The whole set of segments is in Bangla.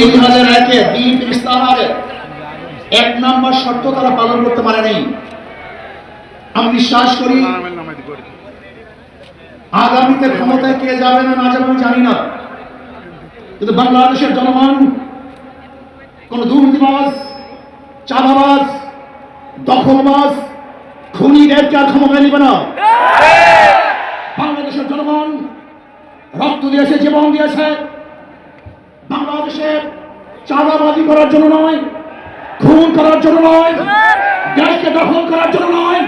দুই হাজার একে নম্বর শর্ত তারা পালন করতে পারে নাই। আমি বিশ্বাস করি, আগামীতে ক্ষমতায় কে যাবে না না যাবে জানি না। কিন্তু বাংলাদেশের জনগণ, কোন দুর্নীতিবাজ, চাঁদাবাজ, দখলবাজ, খুনিদেরকে আর ক্ষমতায় নিবে না। বাংলাদেশের জনগণ রক্ত দিয়েছে, জীবন দিয়েছে। বাংলাদেশে চাঁদাবাজি করার জন্য নয়, খুন করার জন্য নয় দেশকে দখল করার জন্য নয়,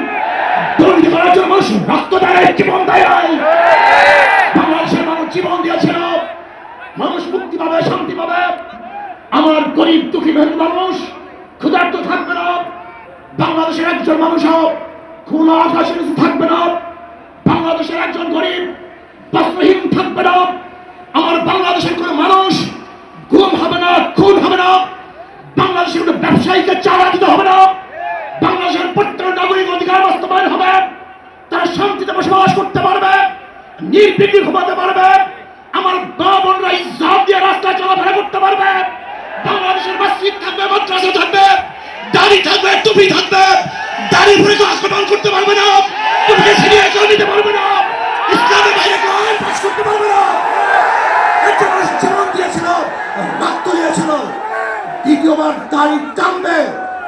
দুর্নীতি করার জন্য মানুষ রক্ত দেয়, জীবন দেয়। বাংলাদেশের মানুষ জীবন দিয়েছিল মানুষ মুক্তি পাবে, শান্তি পাবে। আমার গরিব, দুঃখী মেহনত মানুষ ক্ষুধার্ত থাকবে না। বাংলাদেশের একজন মানুষ খোলা আকাশের নিচে থাকবে না। বাংলাদেশের একজন গরিব, বস্ত্রহীন থাকবে না। আমার বাংলাদেশের কোন মানুষ গুম হবে না, খুন হবে না। বাংলাদেশের কোনো ব্যবসায়ীকে চারা দিতে হবে না। বাংলাদেশের প্রত্যেক নাগরিক অধিকার বাস্তবায়ন হবে। তারা শান্তিতে বসবাস করতে পারবে নির্বিঘ্নে ঘুমাতে পারবে। আমার মা বোনরা ইজ্জত দিয়ে রাস্তায় চলাফেরা করতে পারবে। বাংলাদেশের মসজিদ থাকবে, মাদ্রাসা থাকবে, দাড়ি থাকবে, টুপি থাকবে। দাড়ি ভরে কেউ আক্রমণ করতে পারবে না। টুপিকে ছিনিয়ে কেউ নিতে পারবে না। ইসলামের বাইরে কেউ করতে পারবে না। রক্ত দিয়েছিল। দ্বিতীয়বার দাড়ি টানবে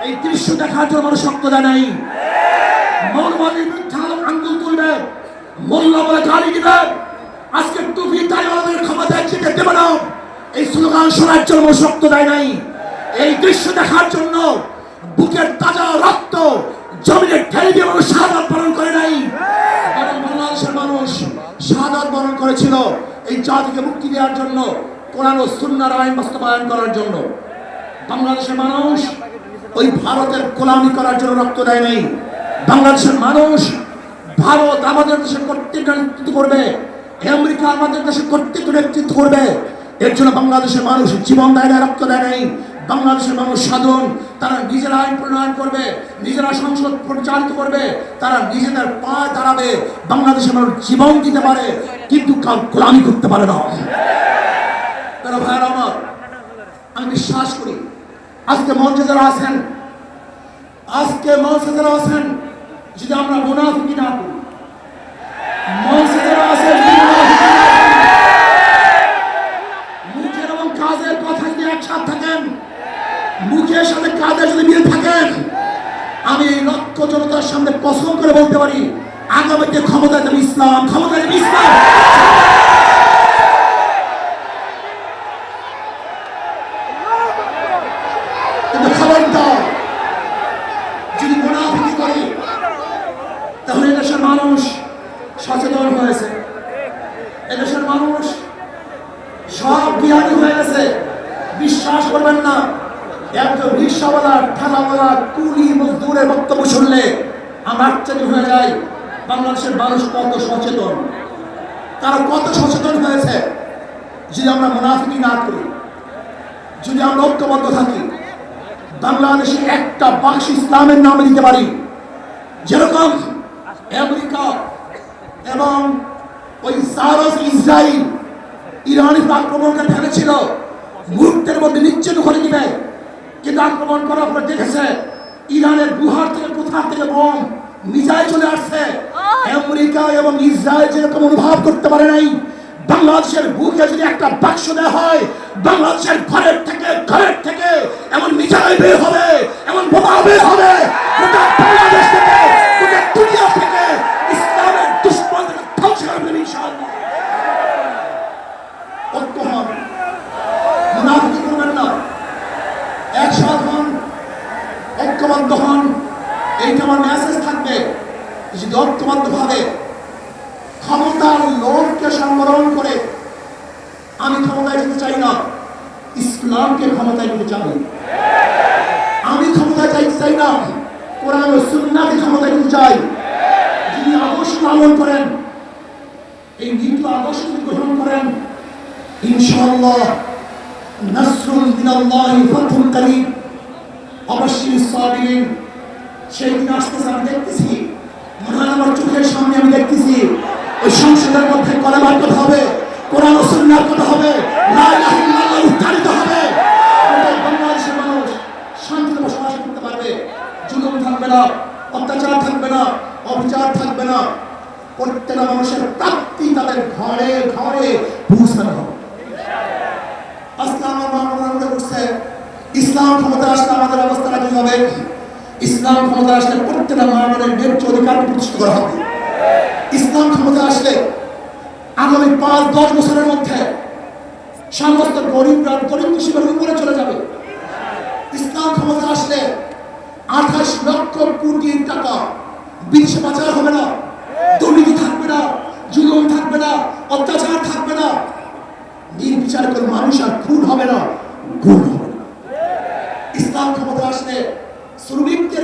এই দৃশ্য দেখার জন্য মানুষ শক্ত দেয় নাই। মৌলবাদীর বিরুদ্ধে আঙ্গুল তুলবে। মোল্লা বলে গালি দিবে। আজকে টুপি দাড়িওয়ালাদের ক্ষমতায় যেতে দেবে না। এই স্লোগান শোনার জন্য রক্ত দেয় নাই। এই দৃশ্য দেখার জন্য বুকের তাজা রক্ত জমিনে ঠেলে দিয়ে মানুষ শাহাদাত পালন করে নাই। কারণ বাংলাদেশের মানুষ শাহাদাত বরণ করেছিল। এই জাতিকে মুক্তি দেওয়ার জন্য কোরআন ও সুন্নার আইন বাস্তবায়ন করার জন্য। বাংলাদেশের মানুষ ওই ভারতের গোলামি করার জন্য রক্ত দেয় নাই। বাংলাদেশের মানুষ ভারত আমাদের দেশের কর্তৃত্ব নেতৃত্ব করবে। আমেরিকা আমাদের দেশের কর্তৃত্ব নেতৃত্ব করবে। এর জন্য বাংলাদেশের মানুষ জীবন দেয় না রক্ত দেয় নাই। বাংলাদেশের মানুষ সাধন, তারা নিজেরা আইন প্রণয়ন করবে, নিজেরা সংসদ পরিচালিত করবে, তারা নিজেদের পা দাঁড়াবে। বাংলাদেশের মানুষ জীবন দিতে পারে, কিন্তু কাউ গোলামি করতে পারে না। আমি বিশ্বাস করি। আজকে মঞ্চে যারা আছেন, আজকে মঞ্চে যারা আছেন, যদি আমরা মুনাফিকি না করি, মঞ্চে যারা আছেন মুখের এবং কাজের কথা যদি একসাথ থাকেন, মুখের সাথে কাজের যদি মিল থাকেন, আমি লক্ষ জনতার সামনে পছন্দ করে বলতে পারি, আগামীতে ক্ষমতা দেবে ইসলাম ক্ষমতা দেবে ইসলাম কিন্তু খবরদার যদি মুনাফিকি করি তাহলে এদেশের মানুষ সচেতন হয়েছে। এদেশের মানুষ সব জ্ঞানী হয়ে গেছে। বিশ্বাস করবেন না, একজন রিক্সাওয়ালা ঠেলাওয়ালা কুলি মজদুরের বক্তব্য শুনলে আমরা আশ্চর্য হয়ে যাই, বাংলাদেশের মানুষ কত সচেতন। তারা কত সচেতন হয়েছে যদি আমরা মুনাফিকি না করি, যদি আমরা ঐক্যবদ্ধ থাকি, বাংলাদেশে একটা বাক্স ইসলামের নামে দিতে পারি, যেরকম আমেরিকা এবং ওই সারস ইসরায়েল ইরানের আক্রমণকে ভেবেছিল। মুহূর্তের মধ্যে নিশ্চিত করে দিবে। কিন্তু আক্রমণ করার পর দেখেছে ইরানের গুহার থেকে কোথা থেকে বোম মিসাইল চলে আসছে। আমেরিকা এবং ইসরায়েল যেরকম অনুভব করতে পারে নাই বাংলাদেশের বুকে যদি একটা বাক্স দেওয়া হয় বাংলাদেশের ঘরের থেকে এমন মিসাইল বের হবে এমন বোমা বের হবে গোটা বাংলাদেশ থেকে গোটা দুনিয়া থেকে ইসলামের দুশ্মন ধ্বংস করবে ইনশাআল্লাহ ঐক্য হন মুনাফিকি করবেন না একসাথ হন ঐক্যবদ্ধ হন। এইটা আমার মেসেজ থাকবে যদি ঐক্যবদ্ধ ভাবে ক্ষমতার লোভকে সংবরণ করে আমি ক্ষমতায় যেতে চাই না, ইসলামকে ক্ষমতায় নিতে চাই। আমি ক্ষমতায় যাইতে চাই না, কোরআন ও সুন্নাহকে ক্ষমতায় নিতে চাই। যিনি আদর্শ পালন করেন, এই নীতি আদর্শ গ্রহণ করেন, ইনশাআল্লাহ, নাসরুল মিনাল্লাহি ফাতহুল করিম। অবশ্যই সাবিন সেই দিন আমি দেখতেছি। মহান আমার সামনে আমি দেখতেছি। ওই সংসদের মধ্যে কলেমার কথা হবে, কোরআন সুন্নার কথা হবে উচ্চারিত হবে। মানুষ শান্তিতে বসবাস করতে পারবে। জুলুম থাকবে না, অত্যাচার থাকবে না, অবিচার থাকবে না। প্রত্যেকটা মানুষের প্রাপ্তি তাদের ঘরে ঘরে পৌঁছানো হবে। ইসলাম ক্ষমতা আসলে আমাদের অবস্থাটা কি হবে। ইসলাম ক্ষমতা আসলে প্রত্যেকটা মা মনের ন্যায্য অধিকার প্রতিষ্ঠিত করা হবে। ইসলাম ক্ষমতা আসলে আগামী পাঁচ, দশ বছরের মধ্যে সমস্ত গরিবরা গরিব কৃষিকের উপরে চলে যাবে। ইসলাম ক্ষমতা আসলে আঠাশ লক্ষ কোটি টাকা বিদেশে পাচার হবে না, দুর্নীতি থাকবে না, জুলুম থাকবে না, অত্যাচার থাকবে না। নির্বিচার করে মানুষ আর খুন হবে না গুণ হবে। さんをもたしてその上見てる